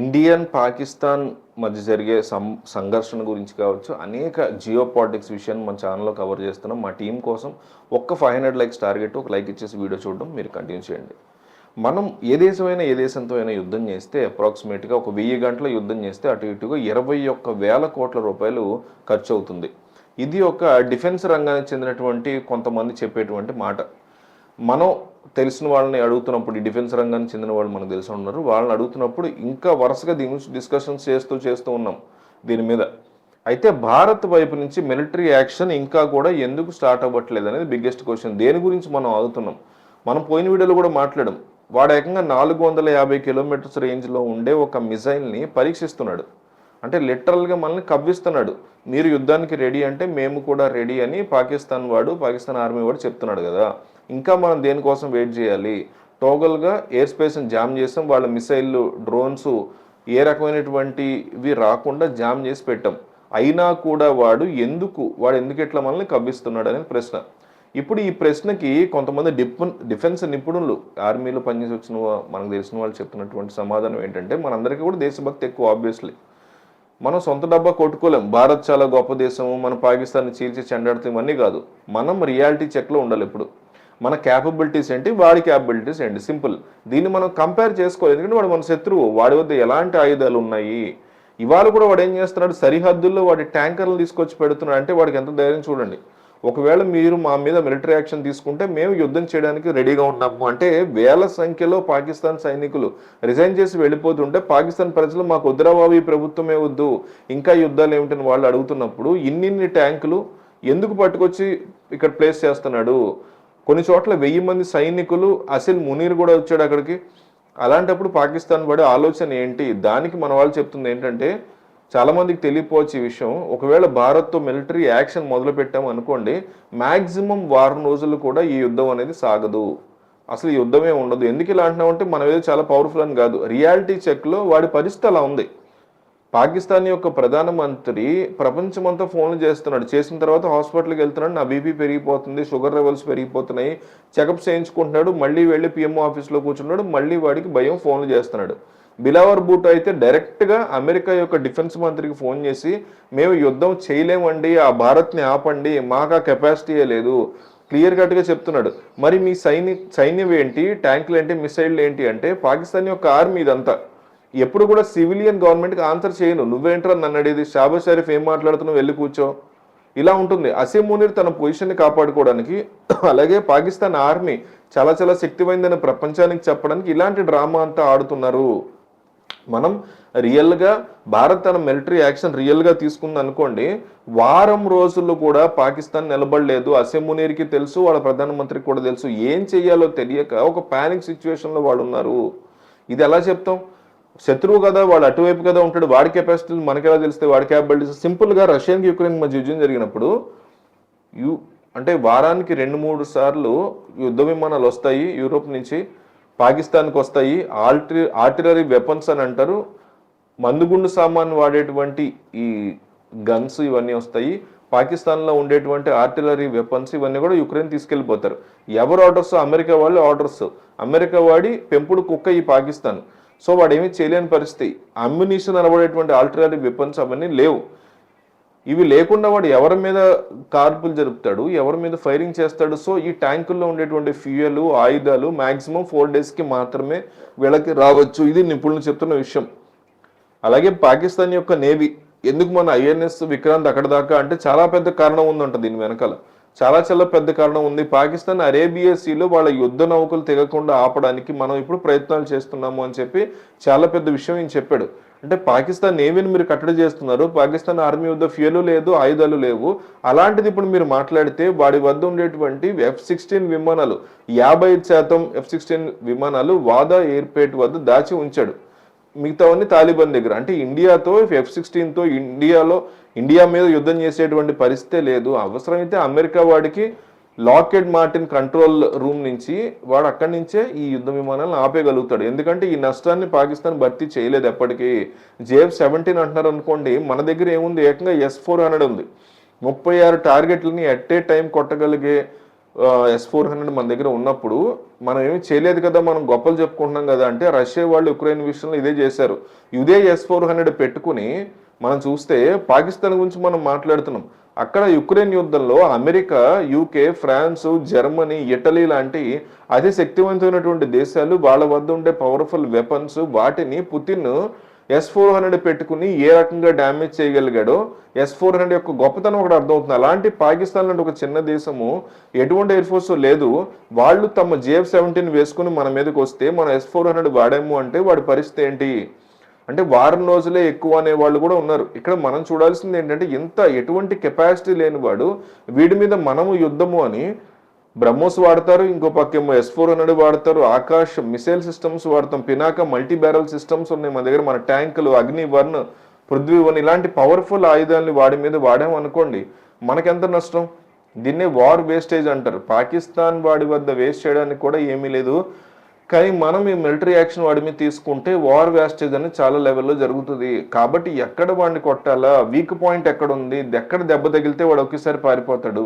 Indian Pakistan మధ్య జరిగే సం సంఘర్షణ గురించి కావచ్చు అనేక జియో పాలిటిక్స్ విషయాన్ని మన ఛానల్లో కవర్ చేస్తున్నాం. మా టీం కోసం ఒక్క ఫైవ్ హండ్రెడ్ లైక్స్ టార్గెట్ ఒక లైక్ ఇచ్చేసి వీడియో చూడడం మీరు కంటిన్యూ చేయండి. మనం ఏ దేశమైనా ఏ దేశంతో అయినా యుద్ధం చేస్తే అప్రాక్సిమేట్గా ఒక వెయ్యి గంటల యుద్ధం చేస్తే అటు ఇటుగా ఇరవై ఒక్క వేల కోట్ల రూపాయలు ఖర్చు అవుతుంది ఇది ఒక డిఫెన్స్ రంగానికి చెందినటువంటి కొంతమంది చెప్పేటువంటి మాట. మనం తెలిసిన వాళ్ళని అడుగుతున్నప్పుడు ఈ డిఫెన్స్ రంగానికి చెందిన వాళ్ళు మనకు తెలిసి ఉన్నారు. వాళ్ళని అడుగుతున్నప్పుడు ఇంకా వరుసగా దీని గురించి డిస్కషన్స్ చేస్తూ చేస్తూ ఉన్నాం దీని మీద. అయితే భారత్ వైపు నుంచి మిలిటరీ యాక్షన్ ఇంకా కూడా ఎందుకు స్టార్ట్ అవ్వట్లేదు అనేది బిగ్గెస్ట్ క్వశ్చన్ దేని గురించి మనం ఆగుతున్నాం? మనం పోయిన వీడియోలో కూడా మాట్లాడాం. వాడు ఏకంగా నాలుగు వందల యాభై కిలోమీటర్స్ రేంజ్లో ఉండే ఒక మిజైల్ని పరీక్షిస్తున్నాడు. అంటే లిటరల్గా మనల్ని కవ్విస్తున్నాడు. మీరు యుద్ధానికి రెడీ అంటే మేము కూడా రెడీ అని పాకిస్తాన్ వాడు పాకిస్తాన్ ఆర్మీ వాడు చెప్తున్నాడు కదా. ఇంకా మనం దేనికోసం వెయిట్ చేయాలి? టోగల్గా ఎయిర్ స్పేస్ని జామ్ చేసాం వాళ్ళ మిసైళ్ళు డ్రోన్స్ ఏ రకమైనటువంటివి రాకుండా జామ్ చేసి పెట్టాం. అయినా కూడా వాడు ఎందుకు వాడు ఎందుకు ఇట్లా మనల్ని కవ్విస్తున్నాడు అనేది ప్రశ్న. ఇప్పుడు ఈ ప్రశ్నకి కొంతమంది డిఫెన్ డిఫెన్స్ నిపుణులు ఆర్మీలో పనిచేసి వచ్చిన మనకు తెలిసిన వాళ్ళు చెప్తున్నటువంటి సమాధానం ఏంటంటే మనందరికీ కూడా దేశభక్తి ఎక్కువ ఆబ్వియస్లీ మనం సొంత డబ్బా కొట్టుకోలేం. భారత్ చాలా గొప్ప దేశము. మన పాకిస్తాన్ చీల్చి చెండాడుతూ ఇవన్నీ కాదు. మనం రియాలిటీ చెక్లో ఉండాలి ఇప్పుడు. మన క్యాపబిలిటీస్ ఏంటి? వాడి క్యాపబిలిటీస్ ఏంటి? సింపుల్. దీన్ని మనం కంపేర్ చేసుకోవాలి. ఎందుకంటే వాడు మన శత్రువు. వాడి వద్ద ఎలాంటి ఆయుధాలు ఉన్నాయి? ఇవాళ కూడా వాడు ఏం చేస్తున్నాడు? సరిహద్దుల్లో వాడి ట్యాంకర్లు తీసుకొచ్చి పెడుతున్నాడు. అంటే వాడికి ఎంత ధైర్యం చూడండి. ఒకవేళ మీరు మా మీద మిలిటరీ యాక్షన్ తీసుకుంటే మేము యుద్ధం చేయడానికి రెడీగా ఉన్నాము. అంటే వేల సంఖ్యలో పాకిస్తాన్ సైనికులు రిజైన్ చేసి వెళ్ళిపోతుంటే పాకిస్తాన్ ప్రజలు మాకు వద్దురా ఈ ప్రభుత్వమే వద్దు ఇంకా యుద్ధాలు ఏమిటని వాళ్ళు అడుగుతున్నప్పుడు ఇన్నిన్ని ట్యాంకులు ఎందుకు పట్టుకొచ్చి ఇక్కడ ప్లేస్ చేస్తున్నాడు? కొన్ని చోట్ల వెయ్యి మంది సైనికులు అసిల్ మునీర్ కూడా వచ్చాడు అక్కడికి. అలాంటప్పుడు పాకిస్తాన్ పడే ఆలోచన ఏంటి? దానికి మన వాళ్ళు చెప్తుంది ఏంటంటే చాలా మందికి తెలియపోవచ్చు ఈ విషయం. ఒకవేళ భారత్తో మిలిటరీ యాక్షన్ మొదలు పెట్టాము అనుకోండి మ్యాక్సిమం వారం రోజులు కూడా ఈ యుద్ధం అనేది సాగదు. అసలు యుద్ధమే ఉండదు. ఎందుకు ఇలా అంటున్నామంటే మనం ఏదో చాలా పవర్ఫుల్ అని కాదు. రియాలిటీ చెక్లో వాడి పరిస్థితి అలా ఉంది. పాకిస్తాన్ యొక్క ప్రధానమంత్రి ప్రపంచమంతా ఫోన్లు చేస్తున్నాడు. చేసిన తర్వాత హాస్పిటల్కి వెళ్తున్నాడు. నా బీపీ పెరిగిపోతుంది షుగర్ లెవెల్స్ పెరిగిపోతున్నాయి. చెకప్ చేయించుకుంటున్నాడు. మళ్ళీ వెళ్ళి పిఎంఓ ఆఫీస్లో కూర్చున్నాడు. మళ్ళీ వాడికి భయం ఫోన్లు చేస్తున్నాడు. బిలావర్ బూట్ అయితే డైరెక్ట్గా అమెరికా యొక్క డిఫెన్స్ మంత్రికి ఫోన్ చేసి మేము యుద్ధం చేయలేమండి ఆ భారత్ని ఆపండి మాకు ఆ కెపాసిటీయే లేదు. క్లియర్ కట్గా చెప్తున్నాడు. మరి మీ సైని సైన్యం ఏంటి ట్యాంకులు ఏంటి మిసైళ్ళు ఏంటి అంటే పాకిస్తాన్ యొక్క ఆర్మీ ఇదంతా. ఎప్పుడు కూడా సివిలియన్ గవర్నమెంట్కి ఆన్సర్ చేయను. నువ్వేంట్రా నన్ను అడిగేది? షాబాజ్ షరీఫ్ ఏం మాట్లాడుతున్నావు? వెళ్ళి కూర్చో. ఇలా ఉంటుంది. అసీం మునీర్ తన పొజిషన్ని కాపాడుకోవడానికి అలాగే పాకిస్తాన్ ఆర్మీ చాలా చాలా శక్తివైందని ప్రపంచానికి చెప్పడానికి ఇలాంటి డ్రామా అంతా ఆడుతున్నారు. మనం రియల్గా భారత్ తన మిలిటరీ యాక్షన్ రియల్గా తీసుకుంది అనుకోండి వారం రోజుల్లో కూడా పాకిస్తాన్ నిలబడలేదు. అసెంబునీర్కి తెలుసు వాళ్ళ ప్రధానమంత్రికి కూడా తెలుసు. ఏం చేయాలో తెలియక ఒక ప్యానిక్ సిచ్యువేషన్లో వాళ్ళు ఉన్నారు ఇది ఎలా చెప్తాం? శత్రువు కదా వాడు అటువైపు కదా ఉంటాడు. వాడి కెపాసిటీ మనకి ఎలా తెలిస్తే వాడి క్యాపబిలిటీస్ సింపుల్గా రష్యన్కి యుక్రెయిన్ మధ్య యుద్ధం జరిగినప్పుడు యు అంటే వారానికి రెండు మూడు సార్లు యుద్ధ విమానాలు వస్తాయి యూరోప్ నుంచి. పాకిస్తాన్కి వస్తాయి. ఆల్టి ఆర్టిలరీ వెపన్స్ అని అంటారు. మందుగుండు సామాన్ వాడేటువంటి ఈ గన్స్ ఇవన్నీ వస్తాయి. పాకిస్తాన్లో ఉండేటువంటి ఆర్టిలరీ వెపన్స్ ఇవన్నీ కూడా యుక్రెయిన్ తీసుకెళ్ళిపోతారు. ఎవరు ఆర్డర్స్? అమెరికా వాళ్ళు ఆర్డర్స్. అమెరికా వాడి పెంపుడు కుక్క ఈ పాకిస్తాన్. సో వాడు ఏమీ చేయలేని పరిస్థితి. అమ్యునిషన్ అనబడేటువంటి ఆల్టరీ వెపన్స్ అవన్నీ లేవు. ఇవి లేకుండా వాడు ఎవరి మీద కార్పులు జరుపుతాడు ఎవరి మీద ఫైరింగ్ చేస్తాడు. సో ఈ ట్యాంకుల్లో ఉండేటువంటి ఫ్యూయల్ ఆయుధాలు మాక్సిమం ఫోర్ డేస్కి మాత్రమే వీళ్ళకి రావచ్చు. ఇది నిపుణులు చెప్తున్న విషయం. అలాగే పాకిస్తాన్ యొక్క నేవీ ఎందుకు మన ఐఎన్ఎస్ విక్రాంత్ అక్కడ దాకా అంటే చాలా పెద్ద కారణం ఉందంట దీని వెనకాల. చాలా చాలా పెద్ద కారణం ఉంది. పాకిస్తాన్ అరేబియా సీలో వాళ్ళ యుద్ధ నౌకలు తెగకుండా ఆపడానికి మనం ఇప్పుడు ప్రయత్నాలు చేస్తున్నాము అని చెప్పి చాలా పెద్ద విషయం ఈయన చెప్పాడు. అంటే పాకిస్తాన్ నేవీని మీరు కట్టడి చేస్తున్నారు పాకిస్తాన్ ఆర్మీ వద్ద ఫ్యూయల్ లేదు ఆయుధాలు లేవు. అలాంటిది ఇప్పుడు మీరు మాట్లాడితే వాడి వద్ద ఉండేటువంటి ఎఫ్ సిక్స్టీన్ విమానాలు యాభై శాతం ఎఫ్ సిక్స్టీన్ విమానాలు వాదా ఎయిర్పేట్ వద్ద దాచి ఉంచాడు. మిగతావన్నీ తాలిబాన్ దగ్గర. అంటే ఇండియాతో ఎఫ్ సిక్స్టీన్తో ఇండియాలో ఇండియా మీద యుద్ధం చేసేటువంటి పరిస్థితే లేదు. అవసరమైతే అమెరికా వాడికి లాకెడ్ మార్టిన్ కంట్రోల్ రూమ్ నుంచి వాడు అక్కడి నుంచే ఈ యుద్ధ విమానాలను ఆపేయగలుగుతాడు. ఎందుకంటే ఈ నష్టాన్ని పాకిస్తాన్ భర్తీ చేయలేదు ఎప్పటికీ. జేఎఫ్ సెవెంటీన్ అంటున్నారు అనుకోండి మన దగ్గర ఏముంది? ఏకంగా ఎస్ ఫోర్ హండ్రెడ్ ఉంది. ముప్పై ఆరు టార్గెట్లని ఎట్ ఏ టైం కొట్టగలిగే ఎస్ ఫోర్ హండ్రెడ్ మన దగ్గర ఉన్నప్పుడు మనం ఏమి చేయలేదు కదా మనం గొప్పలు చెప్పుకుంటున్నాం కదా అంటే రష్యా వాళ్ళు ఉక్రెయిన్ విషయంలో ఇదే చేశారు. ఇదే ఎస్ ఫోర్ హండ్రెడ్ పెట్టుకుని మనం చూస్తే పాకిస్తాన్ గురించి మనం మాట్లాడుతున్నాం. అక్కడ యుక్రెయిన్ యుద్ధంలో America UK France Germany Italy లాంటి అతి శక్తివంతమైనటువంటి దేశాలు వాళ్ళ వద్ద ఉండే పవర్ఫుల్ వెపన్స్ వాటిని పుతిన్ ఎస్ ఫోర్ హండ్రెడ్ పెట్టుకుని ఏ రకంగా డ్యామేజ్ చేయగలిగాడో ఎస్ ఫోర్ హండ్రెడ్ యొక్క గొప్పతనం ఒకటి అర్థమవుతుంది. అలాంటి పాకిస్తాన్ లాంటి ఒక చిన్న దేశము ఎటువంటి ఎయిర్ ఫోర్స్ లేదు. వాళ్ళు తమ జేఎఫ్ సెవెంటీన్ వేసుకుని మన మీదకి వస్తే మనం ఎస్ ఫోర్ హండ్రెడ్ వాడాము అంటే వాడి పరిస్థితి ఏంటి? అంటే వారం రోజులే ఎక్కువ అనే వాళ్ళు కూడా ఉన్నారు. ఇక్కడ మనం చూడాల్సింది ఏంటంటే ఇంత ఎటువంటి కెపాసిటీ లేని వాడు వీడి మీద మనము యుద్ధము అని బ్రహ్మోస్ వాడతారు ఇంకో పక్కేమో ఎస్ ఫోర్ హండ్రెడ్ వాడతారు ఆకాష్ మిసైల్ సిస్టమ్స్ వాడతాం పినాక మల్టీ బ్యారల్ సిస్టమ్స్ ఉన్నాయి మన దగ్గర మన ట్యాంకులు అగ్ని వర్న్ పృథ్వీ ఇలాంటి పవర్ఫుల్ ఆయుధాలని వాడి మీద వాడామనుకోండి మనకెంత నష్టం? దీన్నే వార్ వేస్టేజ్ అంటారు. పాకిస్తాన్ వాడి వద్ద వేస్ట్ చేయడానికి కూడా ఏమీ లేదు. కానీ మనం ఈ మిలిటరీ యాక్షన్ వాడి మీద తీసుకుంటే వార్ వేస్టేజ్ అనేది చాలా లెవెల్లో జరుగుతుంది. కాబట్టి ఎక్కడ వాడిని కొట్టాలా? వీక్ పాయింట్ ఎక్కడ ఉంది ఎక్కడ దెబ్బ తగిలితే వాడు ఒకేసారి పారిపోతాడు?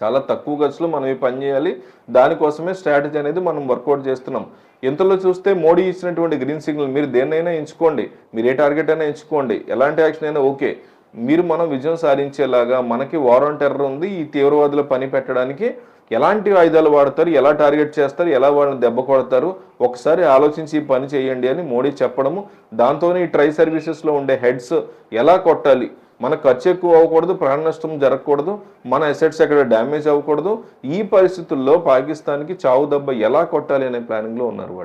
చాలా తక్కువ ఖర్చులో మనం ఈ పని చేయాలి. దానికోసమే స్ట్రాటజీ అనేది మనం వర్కౌట్ చేస్తున్నాం. ఇంతలో చూస్తే మోడీ ఇచ్చినటువంటి గ్రీన్ సిగ్నల్ మీరు దేన్నైనా ఎంచుకోండి. మీరు ఏ టార్గెట్ అయినా ఎంచుకోండి. ఎలాంటి యాక్షన్ అయినా ఓకే మీరు మనం విజయం సాధించేలాగా మనకి వార్ ఆన్ టెర్రర్ ఉంది ఈ తీవ్రవాదుల పని పెట్టడానికి ఎలాంటి ఆయుధాలు వాడతారు ఎలా టార్గెట్ చేస్తారు ఎలా వాళ్ళని దెబ్బ కొడతారు ఒకసారి ఆలోచించి ఈ పని చేయండి అని మోడీ చెప్పడము దాంతోనే ఈ ట్రై సర్వీసెస్లో ఉండే హెడ్స్ ఎలా కొట్టాలి? మన ఖర్చు ఎక్కువ అవ్వకూడదు ప్రాణ నష్టం జరగకూడదు మన అసెట్స్ ఎక్కడ డ్యామేజ్ అవ్వకూడదు ఈ పరిస్థితుల్లో పాకిస్తాన్కి చావు దెబ్బ ఎలా కొట్టాలి అనే ప్లానింగ్లో ఉన్నారు వాళ్ళు.